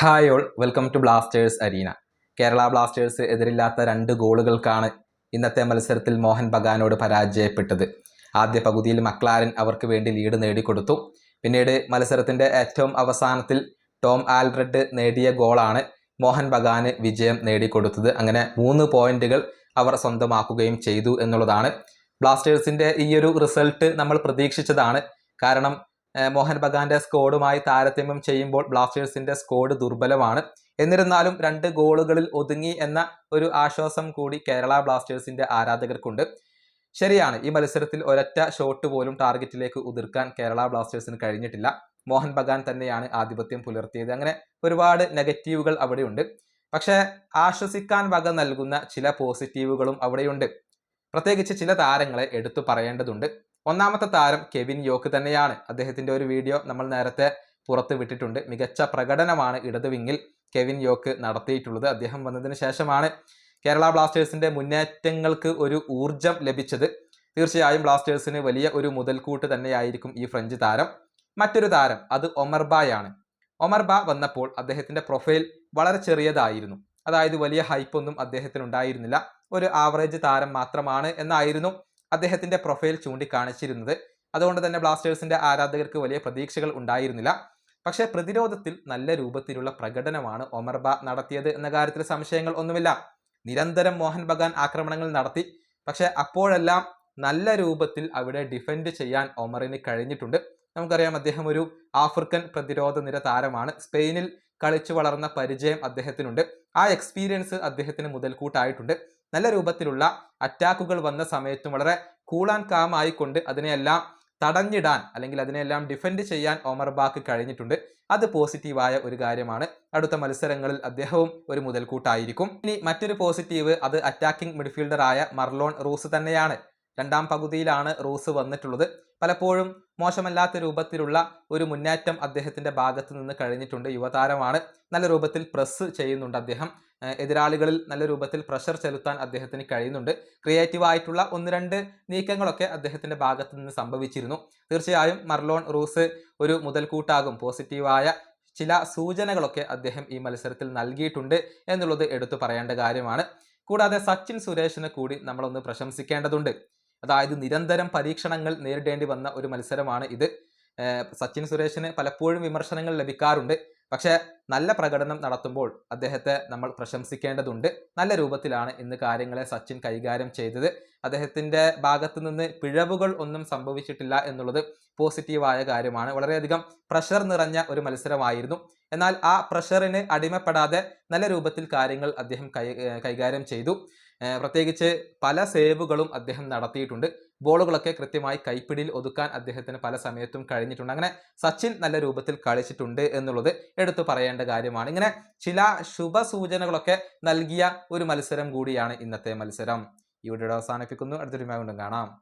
Hi all welcome to Blasters arena Kerala Blasters എതിരില്ലാത്ത രണ്ട് ഗോളുകൾക്കാണ് ഇന്നത്തെ മത്സരത്തിൽ മോഹൻ ബഗാനോട് പരാജയപ്പെട്ടത്. ആദ്യ പകുതിയിൽ മക്ലാരൻ അവർക്ക് വേണ്ടി ലീഡ് നേടിക്കൊടുത്തു. പിന്നീട് മത്സരത്തിന്റെ ഏറ്റവും അവസാനത്തിൽ ടോം ആൽബ്രഡ് നേടിയ ഗോളാണ് മോഹൻ ബഗാന് വിജയം നേടിക്കൊടുത്തത്. അങ്ങനെ മൂന്ന് പോയിന്റുകൾ അവർ സ്വന്തമാക്കുകയും ചെയ്തു എന്നുള്ളതാണ്. ബ്ലാസ്റ്റേഴ്സിന്റെ ഈയൊരു റിസൾട്ട് നമ്മൾ പ്രതീക്ഷിച്ചതാണ്. കാരണം മോഹൻ ബഗാന്റെ സ്കോഡുമായി താരതമ്യം ചെയ്യുമ്പോൾ ബ്ലാസ്റ്റേഴ്സിന്റെ സ്കോഡ് ദുർബലമാണ്. എന്നിരുന്നാലും രണ്ട് ഗോളുകളിൽ ഒതുങ്ങി എന്ന ഒരു ആശ്വാസം കൂടി കേരള ബ്ലാസ്റ്റേഴ്സിന്റെ ആരാധകർക്കുണ്ട്. ശരിയാണ് ഈ മത്സരത്തിൽ ഒരൊറ്റ ഷോട്ട് പോലും ടാർഗറ്റിലേക്ക് ഉതിർക്കാൻ കേരള ബ്ലാസ്റ്റേഴ്സിന് കഴിഞ്ഞിട്ടില്ല. മോഹൻ ബഗാൻ തന്നെയാണ് ആധിപത്യം പുലർത്തിയത്. അങ്ങനെ ഒരുപാട് നെഗറ്റീവുകൾ അവിടെയുണ്ട്. പക്ഷേ ആശ്വസിക്കാൻ വക നൽകുന്ന ചില പോസിറ്റീവുകളും അവിടെയുണ്ട്. പ്രത്യേകിച്ച് ചില താരങ്ങളെ എടുത്തു പറയേണ്ടതുണ്ട്. ഒന്നാമത്തെ താരം കെവിൻ യോക്ക് തന്നെയാണ്. അദ്ദേഹത്തിന്റെ ഒരു വീഡിയോ നമ്മൾ നേരത്തെ പുറത്ത് വിട്ടിട്ടുണ്ട്. മികച്ച പ്രകടനമാണ് ഇടത് വിങ്ങിൽ കെവിൻ യോക്ക് നടത്തിയിട്ടുള്ളത്. അദ്ദേഹം വന്നതിന് ശേഷമാണ് കേരള ബ്ലാസ്റ്റേഴ്സിന്റെ മുന്നേറ്റങ്ങൾക്ക് ഒരു ഊർജം ലഭിച്ചത്. തീർച്ചയായും ബ്ലാസ്റ്റേഴ്സിന് വലിയ ഒരു മുതൽക്കൂട്ട് തന്നെയായിരിക്കും ഈ ഫ്രഞ്ച് താരം. മറ്റൊരു താരം അത് ഒമർബായ് ആണ്. ഒമർബ വന്നപ്പോൾ അദ്ദേഹത്തിന്റെ പ്രൊഫൈൽ വളരെ ചെറിയതായിരുന്നു. അതായത് വലിയ ഹൈപ്പൊന്നും അദ്ദേഹത്തിന് ഉണ്ടായിരുന്നില്ല ഒരു ആവറേജ് താരം മാത്രമാണ് എന്നായിരുന്നു അദ്ദേഹത്തിന്റെ പ്രൊഫൈൽ ചൂണ്ടിക്കാണിച്ചിരുന്നത്. അതുകൊണ്ട് തന്നെ ബ്ലാസ്റ്റേഴ്സിന്റെ ആരാധകർക്ക് വലിയ പ്രതീക്ഷകൾ ഉണ്ടായിരുന്നില്ല. പക്ഷേ പ്രതിരോധത്തിൽ നല്ല രൂപത്തിലുള്ള പ്രകടനമാണ് ഒമർബ നടത്തിയത് എന്ന കാര്യത്തിൽ സംശയങ്ങൾ ഒന്നുമില്ല. നിരന്തരം മോഹൻ ബഗാൻ ആക്രമണങ്ങൾ നടത്തി. പക്ഷേ അപ്പോഴെല്ലാം നല്ല രൂപത്തിൽ അവിടെ ഡിഫെൻഡ് ചെയ്യാൻ ഒമറിന് കഴിഞ്ഞിട്ടുണ്ട്. നമുക്കറിയാം അദ്ദേഹം ഒരു ആഫ്രിക്കൻ പ്രതിരോധ നിര താരമാണ്. സ്പെയിനിൽ കളിച്ചു വളർന്ന പരിചയം അദ്ദേഹത്തിനുണ്ട്. ആ എക്സ്പീരിയൻസ് അദ്ദേഹത്തിന് മുതൽക്കൂട്ടായിട്ടുണ്ട്. നല്ല രൂപത്തിലുള്ള അറ്റാക്കുകൾ വന്ന സമയത്തും വളരെ കൂളാൻ കാം ആയിക്കൊണ്ട് അതിനെയെല്ലാം തടഞ്ഞിടാൻ അല്ലെങ്കിൽ അതിനെല്ലാം ഡിഫെൻഡ് ചെയ്യാൻ ഒമർ ബാക്ക് കഴിഞ്ഞിട്ടുണ്ട്. അത് പോസിറ്റീവായ ഒരു കാര്യമാണ്. അടുത്ത മത്സരങ്ങളിൽ അദ്ദേഹവും ഒരു മുതൽക്കൂട്ടായിരിക്കും. ഇനി മറ്റൊരു പോസിറ്റീവ് അത് അറ്റാക്കിംഗ് മിഡ്ഫീൽഡർ ആയ മർലോൺ റൂസ് തന്നെയാണ്. രണ്ടാം പകുതിയിലാണ് റൂസ് വന്നിട്ടുള്ളത്. പലപ്പോഴും മോശമല്ലാത്ത രൂപത്തിലുള്ള ഒരു മുന്നേറ്റം അദ്ദേഹത്തിന്റെ ഭാഗത്ത് നിന്ന് കഴിഞ്ഞിട്ടുണ്ട്. യുവതാരമാണ്. നല്ല രൂപത്തിൽ പ്രസ് ചെയ്യുന്നുണ്ട് അദ്ദേഹം. എതിരാളികളിൽ നല്ല രൂപത്തിൽ പ്രഷർ ചെലുത്താൻ അദ്ദേഹത്തിന് കഴിയുന്നുണ്ട്. ക്രിയേറ്റീവായിട്ടുള്ള ഒന്ന് രണ്ട് നീക്കങ്ങളൊക്കെ അദ്ദേഹത്തിന്റെ ഭാഗത്ത് നിന്ന് സംഭവിച്ചിരുന്നു. തീർച്ചയായും മർലോൺ റൂസ് ഒരു മുതൽക്കൂട്ടാകും. പോസിറ്റീവായ ചില സൂചനകളൊക്കെ അദ്ദേഹം ഈ മത്സരത്തിൽ നൽകിയിട്ടുണ്ട് എന്നുള്ളത് എടുത്തു പറയേണ്ട കാര്യമാണ്. കൂടാതെ സച്ചിൻ സുരേഷിനെ കൂടി നമ്മളൊന്ന് പ്രശംസിക്കേണ്ടതുണ്ട്. അതായത് നിരന്തരം പരീക്ഷണങ്ങൾ നേരിടേണ്ടി വന്ന ഒരു മത്സരമാണ് ഇത്. സച്ചിൻ സുരേഷിന് പലപ്പോഴും വിമർശനങ്ങൾ ലഭിക്കാറുണ്ട്. പക്ഷേ നല്ല പ്രകടനം നടത്തുമ്പോൾ അദ്ദേഹത്തെ നമ്മൾ പ്രശംസിക്കേണ്ടതുണ്ട്. നല്ല രൂപത്തിലാണ് ഇന്ന് കാര്യങ്ങളെ സച്ചിൻ കൈകാര്യം ചെയ്തത്. അദ്ദേഹത്തിന്റെ ഭാഗത്തു നിന്ന് പിഴവുകൾ ഒന്നും സംഭവിച്ചിട്ടില്ല എന്നുള്ളത് പോസിറ്റീവായ കാര്യമാണ്. വളരെയധികം പ്രഷർ നിറഞ്ഞ ഒരു മത്സരമായിരുന്നു. എന്നാൽ ആ പ്രഷറിന് അടിമപ്പെടാതെ നല്ല രൂപത്തിൽ കാര്യങ്ങൾ അദ്ദേഹം കൈകാര്യം ചെയ്തു. പ്രത്യേകിച്ച് പല സേവുകളും അദ്ദേഹം നടത്തിയിട്ടുണ്ട്. ബോളുകളൊക്കെ കൃത്യമായി കൈപ്പിടിയിൽ ഒതുക്കാൻ അദ്ദേഹത്തിന് പല സമയത്തും കഴിഞ്ഞിട്ടുണ്ട്. അങ്ങനെ സച്ചിൻ നല്ല രൂപത്തിൽ കളിച്ചിട്ടുണ്ട് എന്നുള്ളത് എടുത്തു പറയേണ്ട കാര്യമാണ്. ഇങ്ങനെ ചില ശുഭസൂചനകളൊക്കെ നൽകിയ ഒരു മത്സരം കൂടിയാണ് ഇന്നത്തെ മത്സരം. ഈ വീഡിയോ അവസാനിപ്പിക്കുന്നു. അടുത്തൊരു വീണ്ടും കാണാം.